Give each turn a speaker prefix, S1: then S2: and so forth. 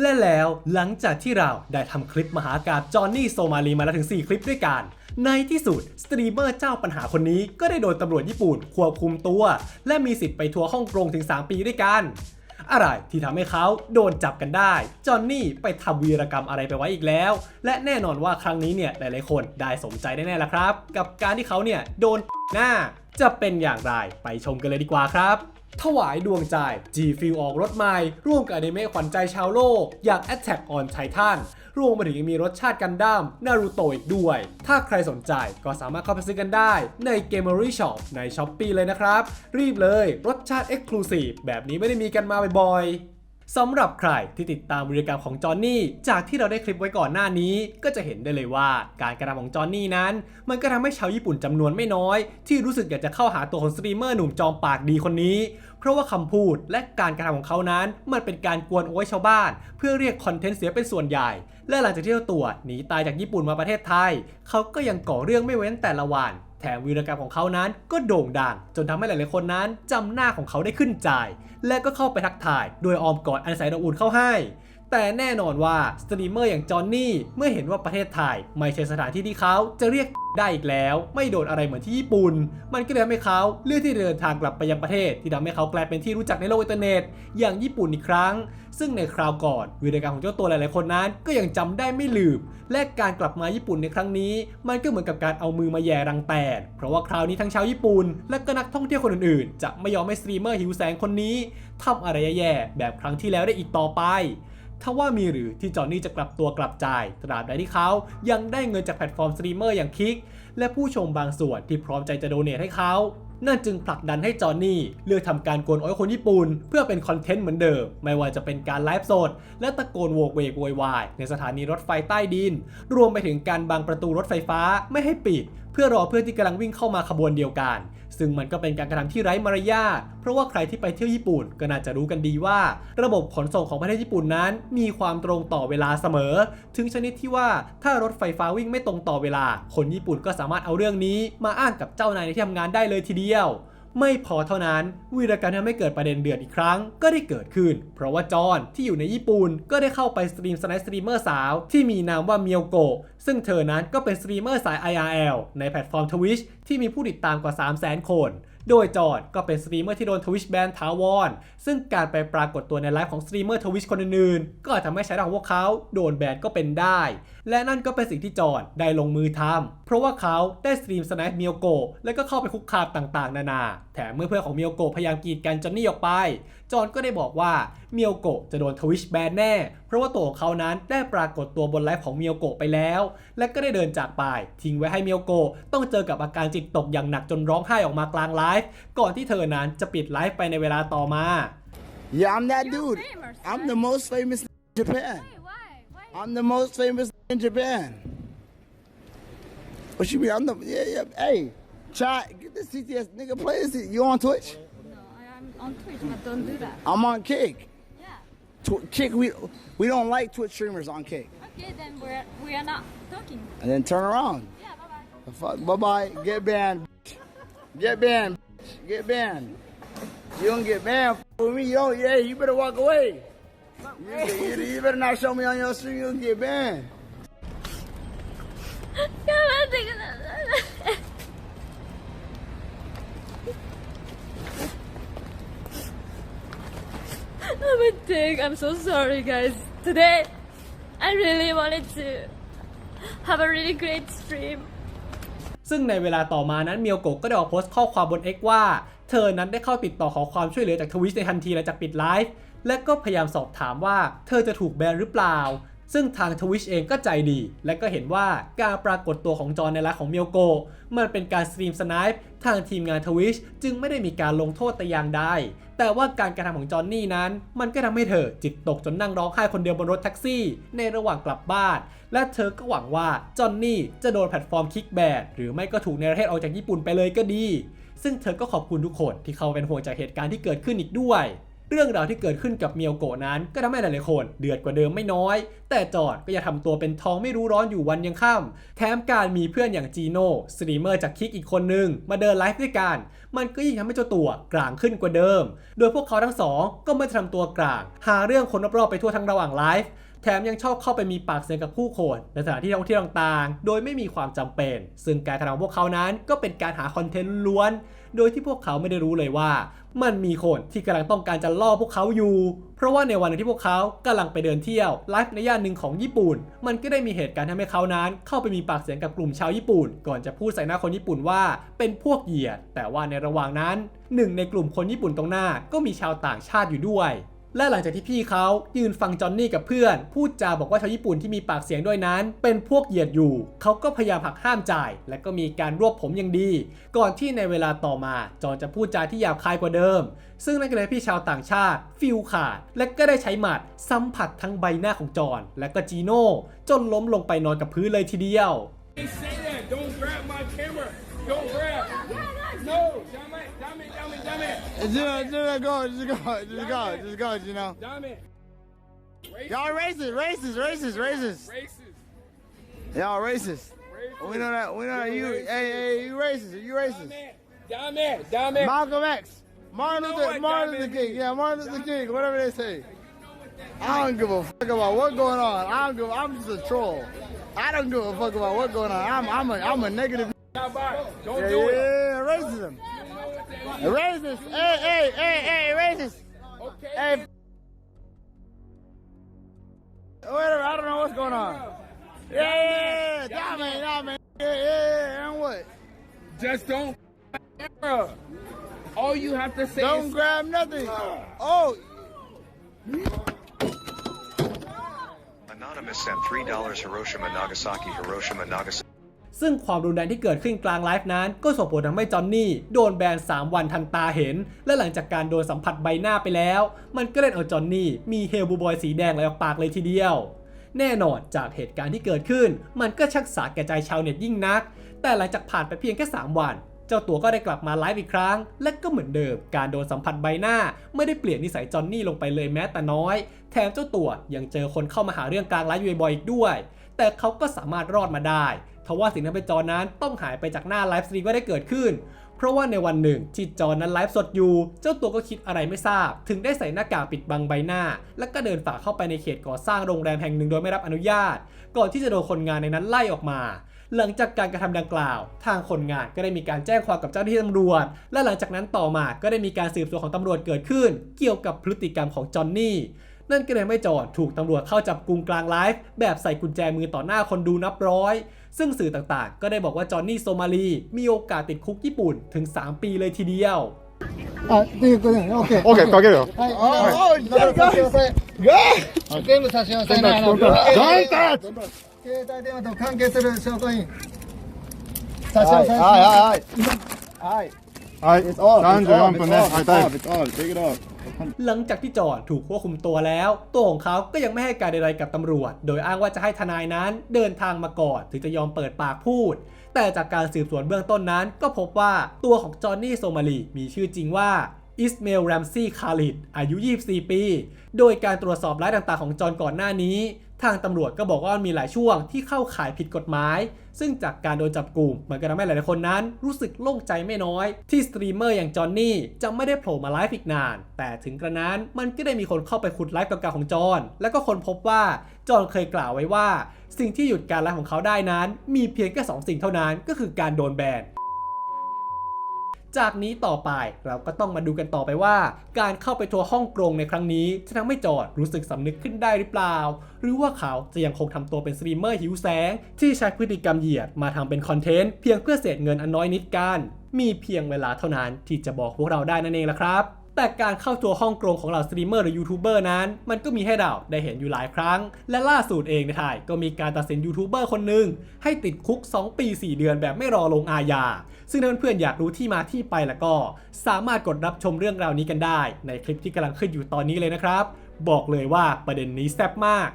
S1: และแล้วหลังจากที่เราได้ทำคลิปมหากาบจอห์นนี่โซมาลีมาแล้วถึง 4 คลิปด้วยกัน ในที่สุด สตรีมเมอร์เจ้าปัญหาคนนี้ก็ได้โดนตำรวจญี่ปุ่นควบคุมตัว และมีสิทธิ์ไปทัวร์ฮ่องกงถึง 3 ปีด้วยกัน อะไรที่ทำให้เขาโดนจับกันได้ จอห์นนี่ไปทำวีรกรรมอะไรไปไว้อีกแล้ว และแน่นอนว่าครั้งนี้เนี่ยหลายๆคนได้สมใจแน่ๆแล้วครับ กับการที่เขาเนี่ยโดนหน้าจะเป็นอย่างไรไปชมกันเลยดีกว่าครับ ถวายดวงใจ G f i l ออกรถใหม่ ร่วมกับอนิเมะขวัญใจชาวโลก อย่าง Attack on Titan รวมไปถึงยังมีรสชาติกันดั้มนารูโตอีกด้วย ถ้าใครสนใจก็สามารถเข้าไปซื้อกันได้ใน Gamery Shop ใน s h อ p e e เลยนะครับ รีบเลย รสชาติ Exclusive แบบนี้ไม่ได้มีกันมาบ่อยๆ สำหรับใครที่ติดตามวิรกรรมของจอห์นนี่ จากที่เราได้คลิปไว้ก่อนหน้านี้ ก็จะเห็นได้เลยว่าการกระทำของจอห์นนี่นั้น มันก็ทำให้ชาวญี่ปุ่นจำนวนไม่น้อย ที่รู้สึกอยากจะเข้าหาตัวของสตรีมเมอร์หนุ่มจอมปากดีคนนี้ เพราะว่าคำพูดและการกระทำของเขานั้น มันเป็นการกวนโอ้ยชาวบ้าน เพื่อเรียกคอนเทนต์เสียเป็นส่วนใหญ่ และหลังจากที่เจ้าตัวหนีตายจากญี่ปุ่นมาประเทศไทย เขาก็ยังก่อเรื่องไม่เว้นแต่ละวัน ถมวีรกรรมของเขานั้นก็โด่งดังจนทำให้หลายๆคนนั้นจำหน้าของเขาได้ขึ้นใจ และก็เข้าไปทักทายโดยออมกอดอันแสนอบอุ่นเข้าให้ แต่แน่นอนว่าสตรีมเมอร์อย่างจอห์นนี่เมื่อเห็นว่าประเทศไทยไม่ใช่สถานที่ที่เขาจะเรียกได้อีกแล้ว ไม่โดนอะไรเหมือนที่ญี่ปุ่น มันก็เลยทำให้เขาเลือกที่เดินทางกลับไปยังประเทศ ที่ทำให้เขากลายเป็นที่รู้จักในโลกอินเทอร์เน็ต อย่างญี่ปุ่นอีกครั้ง ซึ่งในคราวก่อนวีรกรรมของเจ้าตัวหลายๆคนนั้น ก็ยังจำได้ไม่ลืม และการกลับมาญี่ปุ่นในครั้งนี้ มันก็เหมือนกับการเอามือมาแย่รังแตนเพราะว่าคราวนี้ทั้งชาวญี่ปุ่น และก็นักท่องเที่ยวคนอื่นๆ จะไม่ยอมให้สตรีมเมอร์หิวแสงคนนี้ทำอะไรแย่ๆแบบครั้งที่แล้วได้อีกต่อไป ถ้าว่ามีหรือที่จอห์นนี่จะกลับตัวกลับใจตราบใดที่เขายังได้เงินจากแพลตฟอร์มสตรีมเมอร์อย่างคิก และผู้ชมบางส่วนที่พร้อมใจจะโดเนทให้เขา นั่นจึงผลักดันให้จอห์นนี่เลือกทำการโกนอ้อยคนญี่ปุ่น เพื่อเป็นคอนเทนต์เหมือนเดิม ไม่ว่าจะเป็นการไลฟ์สด และตะโกนโวกเวกโวยวายในสถานีรถไฟใต้ดิน รวมไปถึงการบังประตูรถไฟฟ้าไม่ให้ปิด พื่อรอเพื่อนที่กำลังวิ่งเข้ามาขบวนเดียวกัน ซึ่งมันก็เป็นการกระทำที่ไร้มารยาทเพราะว่าใครที่ไปเที่ยวญี่ปุ่นก็น่าจะรู้กันดีว่า ระบบขนส่งของประเทศญี่ปุ่นนั้น มีความตรงต่อเวลาเสมอ ถึงชนิดที่ว่าถ้ารถไฟฟ้าวิ่งไม่ตรงต่อเวลา คนญี่ปุ่นก็สามารถเอาเรื่องนี้ มาอ้างกับเจ้านายในที่ทำงานได้เลยทีเดียว ไม่พอเท่านั้นวีรกรรมที่ทำให้เกิดประเด็นเดือดอีกครั้งก็ได้เกิดขึ้น เพราะว่าจอนที่อยู่ในญี่ปุ่นก็ได้เข้าไปสตรีมสไนสตรีมเมอร์สาว ที่มีนามว่าเมียวโกซึ่งเธอนั้นก็เป็นสตรีมเมอร์สาย IRL ในแพลตฟอร์ม Twitch ที่มีผู้ติดตามกว่า 3 0 0 0 0 0 คน โดยจอห์นก็เป็นสตรีมเมอร์ที่โดนทวิชแบนถาวรซึ่งการไปปรากฏตัวในไลฟ์ของสตรีมเมอร์ทวิชคนอื่นๆ ก็อาจทำให้ใช้ของพวกเขาโดนแบนก็เป็นได้ และนั่นก็เป็นสิ่งที่จอห์นได้ลงมือทำเพราะว่าเขาได้สตรีมสแน็คเมียวโกะและก็เข้าไปคุกคามต่างๆ นานา แถมเมื่อเพื่อนของเมียวโกะพยายามกีดกันจอนนี่ออกไป จอห์นก็ได้บอกว่าเมียวโกะจะโดนทวิชแบนแน่ เพราะว่าตัวของเขานั้นได้ปรากฏตัวบนไลฟ์ของเมียวโกะไปแล้ว และก็ได้เดินจากไป ทิ้งไว้ให้เมียวโกะต้องเจอกับอาการจิตตกอย่างหนักจนร้องไห้ออกมากลางไลฟ์ก่อนที่เธอนั้นจะปิดไลฟ์ไปในเวลาต่อมา
S2: Yeah, I'm that
S3: You're
S2: dude.
S3: famous,
S2: I'm
S3: right?
S2: the most famous in Japan.
S3: Why? Why? Why?
S2: I'm the most famous in Japan. What you mean? I'm the yeah yeah. Hey, try get this CTS nigga play this. You on Twitch?
S3: no, I am on Twitch, but don't do that.
S2: I'm on Kick.
S3: Yeah.
S2: Tw- Kick. We we don't like Twitch streamers on Kick.
S3: Okay, then we're we are not talking.
S2: And then turn around.
S3: Yeah. Bye bye.
S2: Fuck. Bye bye. Get banned. Get banned. Get banned. You don't get banned with me. You don't. Yeah, you better walk away. You, you- you better not show me on your stream. You'll get banned.
S3: I'm a dick. I'm so sorry, guys. Today, I really wanted to have a really great stream.
S1: ซึ่งในเวลาต่อมานั้นเมียวโกก็ได้ออกโพสต์ข้อความบน X ว่า เธอนั้นได้เข้าติดต่อขอความช่วยเหลือจากทวิชในทันทีหลังจากปิดไลฟ์และก็พยายามสอบถามว่า เธอจะถูกแบนหรือเปล่า ซึ่งทางทวิชเองก็ใจดี และก็เห็นว่าการปรากฏตัวของจอห์นในไลฟ์ของเมียวโก มันเป็นการสตรีมสไนป์ทางทีมงานทวิชจึงไม่ได้มีการลงโทษแต่อย่างใดแต่ว่าการกระทำของจอห์นนี่นั้น มันก็ทำให้เธอจิตตกจนนั่งร้องไห้คนเดียวบนรถแท็กซี่ ในระหว่างกลับบ้าน และเธอก็หวังว่าจอห์นนี่จะโดนแพลตฟอร์มคิกแบนหรือไม่ก็ถูกในประเทศออกจากญี่ปุ่นไปเลยก็ดี ซึ่งเธอก็ขอบคุณทุกคนที่เขาเป็นห่วงจากเหตุการณ์ที่เกิดขึ้นอีกด้วย เรื่องราวที่เกิดขึ้นกับเมียวโกะนั้น ก็ทำให้หลายๆคนเดือดกว่าเดิมไม่น้อย แต่จอร์ดก็ยังทำตัวเป็นทองไม่รู้ร้อนอยู่วันยังค่ำแถมการมีเพื่อนอย่างจีโน่สตรีมเมอร์จากคิกอีกคนนึง มาเดินไลฟ์ด้วยกัน มันก็ยิ่งทำให้เจ้าตัวกลางขึ้นกว่าเดิม โดยพวกเขาทั้งสองก็ไม่ทำตัวกลาง หาเรื่องคนรอบๆไปทั่วทั้งระหว่างไลฟ์ แถมยังชอบเข้าไปมีปากเสียงกับผู้คนในสถานที่ท่องเที่ยวต่างๆ โดยไม่มีความจำเป็น ซึ่งการกระทำของพวกเขานั้นก็เป็นการหาคอนเทนต์ล้วน โดยที่พวกเขาไม่ได้รู้เลยว่า มันมีคนที่กำลังต้องการจะล่อพวกเขาอยู่ เพราะว่าในวันหนึ่งที่พวกเขากำลังไปเดินเที่ยวไลฟ์ในย่านหนึ่งของญี่ปุ่น มันก็ได้มีเหตุการณ์ทำให้เขานั้น เข้าไปมีปากเสียงกับกลุ่มชาวญี่ปุ่น ก่อนจะพูดใส่หน้าคนญี่ปุ่นว่า เป็นพวกเหยียด แต่ว่าในระหว่างนั้นหนึ่งในกลุ่มคนญี่ปุ่นตรงหน้าก็มีชาวต่างชาติอยู่ด้วย และหลังจากที่พี่เขายืนฟังจอห์นนี่กับเพื่อน พูดจาบอกว่าชาวญี่ปุ่นที่มีปากเสียงด้วยนั้น เป็นพวกเหยียดอยู่ เขาก็พยายามหักห้ามจ่าย และก็มีการรวบผมอย่างดี ก่อนที่ในเวลาต่อมา จอนจะพูดจาที่หยาบคายกว่าเดิม ซึ่งนั่นก็เลยพี่ชาวต่างชาติ ฟิลขาด และก็ได้ใช้หมัดสัมผัสทั้งใบหน้าของจอนและก็จีโน่จนล้มลงไปนอนกับพื้นเลยทีเดียว
S4: Don't grab my dame.
S2: Just, just go, just go, just go, just go, you know. Y'all racist, racist, racist, racist.
S4: Racist.
S2: Y'all racist.
S4: Racist.
S2: We know that, we know that you, hey, hey, you racist, you racist.
S4: Dame, dame.
S2: Malcolm X. Martin
S4: You know
S2: Luther,
S4: what
S2: Martin Luther. King. Yeah, Martin Luther King, whatever they say. I don't give a fuck about what's going on. I don't give. I'm just a troll. I don't give a fuck about what's going on. I'm, I'm a, I'm a negative.
S4: Don't
S2: Yeah,
S4: do it.
S2: yeah, racism. Racist. Hey, hey, hey, hey, racist.
S4: Okay.
S2: Hey. Whatever. I don't know what's going on. Yeah, yeah, man, yeah, man. Yeah, yeah, and what?
S4: Just don't. Camera. All you have to say
S2: Don't
S4: is
S2: grab nothing. Oh,
S5: Anonymous sent $3 Hiroshima Nagasaki Hiroshima Nagasaki
S1: ซึ่งความรุนแรงที่เกิดขึ้นกลางไลฟ์นั้น ก็ส่งผลทำให้จอนนี่โดนแบน 3 วันทันตาเห็น และหลังจากการโดนสัมผัสใบหน้าไปแล้ว มันก็เล่นเอาจอนนี่มีเฮลบูบอยสีแดงไหลออกปากเลยทีเดียว แน่นอนจากเหตุการณ์ที่เกิดขึ้น มันก็ชักสาแก่ใจชาวเน็ตยิ่งนัก แต่หลังจากผ่านไปเพียงแค่ 3 วันเจ้าตัวก็ได้กลับมาไลฟ์อีกครั้ง และก็เหมือนเดิม การโดนสัมผัสใบหน้า ไม่ได้เปลี่ยนนิสัยจอนนี่ลงไปเลยแม้แต่น้อย แถมเจ้าตัวยังเจอคนเข้ามาหาเรื่องกลางไลฟ์อยู่บ่อยๆอีกด้วย แต่เขาก็สามารถรอดมาได้ ทว่าสิ่งที่ทำให้จอนั้นต้องหายไปจากหน้าไลฟ์สตรีมก็ได้เกิดขึ้น เพราะว่าในวันหนึ่งที่จอนั้นไลฟ์สดอยู่ เจ้าตัวก็คิดอะไรไม่ทราบ ถึงได้ใส่หน้ากากปิดบังใบหน้า แล้วก็เดินฝ่าเข้าไปในเขตก่อสร้างโรงแรมแห่งหนึ่งโดยไม่รับอนุญาต ก่อนที่จะโดนคนงานในนั้นไล่ออกมาหลังจากการกระทำดังกล่าว ทางคนงานก็ได้มีการแจ้งความกับเจ้าหน้าที่ตำรวจ และหลังจากนั้นต่อมาก็ได้มีการสืบสวนของตำรวจเกิดขึ้น เกี่ยวกับพฤติกรรมของจอห์นนี่ นั่นก็เลยไม่จอดถูกตำรวจเข้าจับกุมกลางไลฟ์แบบใส่กุญแจมือต่อหน้าคนดูนับร้อย ซึ่งสื่อต่างๆ ก็ได้บอกว่าจอห์นนี่โซมาลี มีโอกาสติดคุกญี่ปุ่นถึง 3 ปีเลยทีเดียว
S6: あ、ということで、オッケー。
S7: オッケー、かけるよ。
S6: はい。
S2: oh, oh,
S6: 差し押さえ。
S2: good.
S6: 全部差し押さえながら。
S7: 大体
S6: 携帯電話と関係する証拠品。差し
S2: はい、
S6: 押さえ。
S2: はい、はい。
S7: はい、
S1: หลังจากที่จอดถูกควบคุมตัวแล้ว ตัวของเขาก็ยังไม่ให้การใดๆกับตำรวจ โดยอ้างว่าจะให้ทนายนั้นเดินทางมาก่อนถึงจะยอมเปิดปากพูด แต่จากการสืบสวนเบื้องต้นนั้น ก็พบว่าตัวของจอห์นนี่โซมาลีมีชื่อจริงว่าอิสเมลแรมซี่คาลิดอายุ 24 ปี โดยการตรวจสอบร้ายต่างๆของจอห์นก่อนหน้านี้ ทางตำรวจก็บอกว่ามีหลายช่วงที่เข้าข่ายผิดกฎหมาย ซึ่งจากการโดนจับกลุ่มมันก็ทำให้หลายๆคนนั้น รู้สึกโล่งใจไม่น้อย ที่สตรีมเมอร์อย่างจอห์นนี่จะไม่ได้โผล่มาไลฟ์อีกนาน แต่ถึงกระนั้นมันก็ได้มีคนเข้าไปขุดไลฟ์เก่าๆของจอห์นแล้วก็คนพบว่าจอห์นเคยกล่าวไว้ว่า สิ่งที่หยุดการไลฟ์ของเขาได้นั้น มีเพียงแค่สองสิ่งเท่านั้นก็คือการโดนแบน จากนี้ต่อไปเราก็ต้องมาดูกันต่อไปว่า การเข้าไปทัวร์ฮ่องกงในครั้งนี้จะทำให้จอดรู้สึกสำนึกขึ้นได้หรือเปล่า หรือว่าเขาจะยังคงทำตัวเป็นสตรีมเมอร์หิวแสง ที่ใช้พฤติกรรมเหยียดมาทำเป็นคอนเทนต์เพียงเพื่อเศษเงินอันน้อยนิดกัน มีเพียงเวลาเท่านั้นที่จะบอกพวกเราได้นั่นเองละครับ แต่การเข้าทัวร์ฮ่องกงของเหล่าสตรีมเมอร์หรือยูทูบเบอร์นั้น มันก็มีให้เราได้เห็นอยู่หลายครั้ง และล่าสุดเองในไทยก็มีการตัดสินยูทูบเบอร์คนหนึ่งให้ติดคุก 2 ปี 4 เดือนแบบไม่รอลงอาญา ซึ่งถ้าเพื่อนๆอยากรู้ที่มาที่ไปแล้วก็ สามารถกดรับชมเรื่องราวนี้กันได้ ในคลิปที่กำลังขึ้นอยู่ตอนนี้เลยนะครับ บอกเลยว่าประเด็นนี้แซ่บมาก